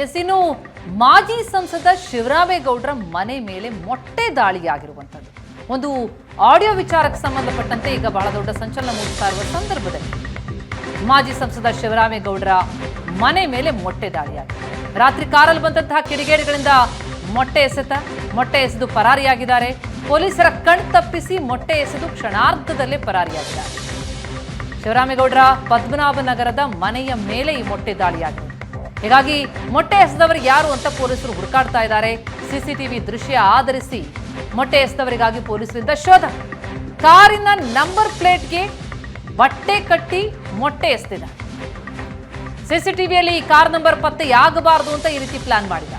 S ಇನ್ನು ಮಾಜಿ ಸಂಸದ ಶಿವರಾಮೇಗೌಡರ ಮನೆ ಮೇಲೆ ಮೊಟ್ಟೆ ದಾಳಿಯಾಗಿರುವಂಥದ್ದು. ಒಂದು ಆಡಿಯೋ ವಿಚಾರಕ್ಕೆ ಸಂಬಂಧಪಟ್ಟಂತೆ ಈಗ ಬಹಳ ದೊಡ್ಡ ಸಂಚಲನ ಮೂಡಿಸ್ತಾ ಇರುವ ಸಂದರ್ಭದಲ್ಲಿ ಮಾಜಿ ಸಂಸದ ಶಿವರಾಮೇಗೌಡರ ಮನೆ ಮೇಲೆ ಮೊಟ್ಟೆ ದಾಳಿಯಾಗಿದೆ. ರಾತ್ರಿ ಕಾರಲ್ಲಿ ಬಂದಂತಹ ಕಿಡಿಗೇಡಿಗಳಿಂದ ಮೊಟ್ಟೆ ಎಸೆತ, ಮೊಟ್ಟೆ ಎಸೆದು ಪರಾರಿಯಾಗಿದ್ದಾರೆ. ಪೊಲೀಸರ ಕಣ್ ತಪ್ಪಿಸಿ ಮೊಟ್ಟೆ ಎಸೆದು ಕ್ಷಣಾರ್ಧದಲ್ಲೇ ಪರಾರಿಯಾಗಿದ್ದಾರೆ. ಶಿವರಾಮೇಗೌಡರ ಪದ್ಮನಾಭನಗರದ ಮನೆಯ ಮೇಲೆ ಈ ಮೊಟ್ಟೆ ದಾಳಿಯಾಗಿದೆ. ಹೀಗಾಗಿ ಮೊಟ್ಟೆ ಎಸೆದವರು ಯಾರು ಅಂತ ಪೊಲೀಸರು ಹುಡುಕಾಡ್ತಾ ಇದ್ದಾರೆ. ಸಿಸಿಟಿವಿ ದೃಶ್ಯ ಆಧರಿಸಿ ಮೊಟ್ಟೆ ಎಸೆದವರಿಗಾಗಿ ಪೊಲೀಸರಿಂದ ಶೋಧ. ಕಾರಿನ ನಂಬರ್ ಪ್ಲೇಟ್ಗೆ ಬಟ್ಟೆ ಕಟ್ಟಿ ಮೊಟ್ಟೆ ಎಸೆದಿದ. ಸಿಸಿಟಿವಿಯಲ್ಲಿ ಈ ಕಾರ್ ನಂಬರ್ ಪತ್ತೆ ಪತ್ತೆಯಾಗಬಾರದು ಅಂತ ಈ ರೀತಿ ಪ್ಲಾನ್ ಮಾಡಿದ.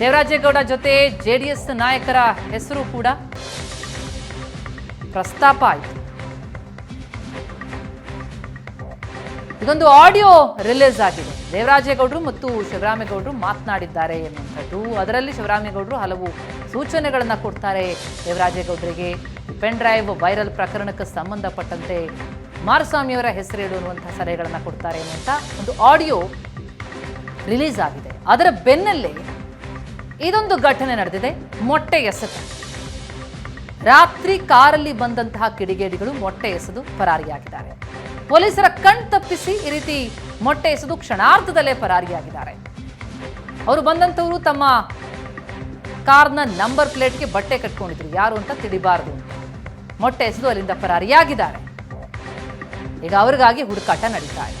ದೇವರಾಜೇಗೌಡ ಜೊತೆ ಜೆಡಿಎಸ್ ನಾಯಕರ ಹೆಸರು ಕೂಡ ಪ್ರಸ್ತಾಪ ಆಯಿತು. ಇದೊಂದು ಆಡಿಯೋ ರಿಲೀಸ್ ಆಗಿದೆ. ದೇವರಾಜೇಗೌಡರು ಮತ್ತು ಶಿವರಾಮೇಗೌಡರು ಮಾತನಾಡಿದ್ದಾರೆ ಎನ್ನುವಂಥದ್ದು. ಅದರಲ್ಲಿ ಶಿವರಾಮೇಗೌಡರು ಹಲವು ಸೂಚನೆಗಳನ್ನು ಕೊಡ್ತಾರೆ ದೇವರಾಜೇಗೌಡರಿಗೆ ಪೆನ್ ಡ್ರೈವ್ ವೈರಲ್ ಪ್ರಕರಣಕ್ಕೆ ಸಂಬಂಧಪಟ್ಟಂತೆ ಮಾರಸ್ವಾಮಿಯವರ ಹೆಸರು ಅನ್ನುವಂಥ ಸಲಹೆಗಳನ್ನು ಕೊಡ್ತಾರೆ ಎನ್ನುವಂಥ ಒಂದು ಆಡಿಯೋ ರಿಲೀಸ್ ಆಗಿದೆ. ಅದರ ಬೆನ್ನಲ್ಲೇ ಇದೊಂದು ಘಟನೆ ನಡೆದಿದೆ. ಮೊಟ್ಟೆ ಎಸೆತ ರಾತ್ರಿ ಕಾರಲ್ಲಿ ಬಂದಂತಹ ಕಿಡಿಗೇಡಿಗಳು ಮೊಟ್ಟೆ ಎಸೆದು ಪರಾರಿಯಾಗಿದ್ದಾರೆ. ಪೊಲೀಸರ ಕಣ್ ತಪ್ಪಿಸಿ ಈ ರೀತಿ ಮೊಟ್ಟೆ ಎಸೆದು ಕ್ಷಣಾರ್ಧದಲ್ಲೇ ಪರಾರಿಯಾಗಿದ್ದಾರೆ. ಅವರು ಬಂದಂಥವರು ತಮ್ಮ ಕಾರ್ನ ನಂಬರ್ ಪ್ಲೇಟ್ಗೆ ಬಟ್ಟೆ ಕಟ್ಕೊಂಡಿದ್ರು. ಯಾರು ಅಂತ ತಿಳಿಬಾರದು ಮೊಟ್ಟೆ ಎಸೆದು ಅಲ್ಲಿಂದ ಪರಾರಿಯಾಗಿದ್ದಾರೆ. ಈಗ ಅವರಿಗಾಗಿ ಹುಡುಕಾಟ ನಡೀತಾ ಇದೆ.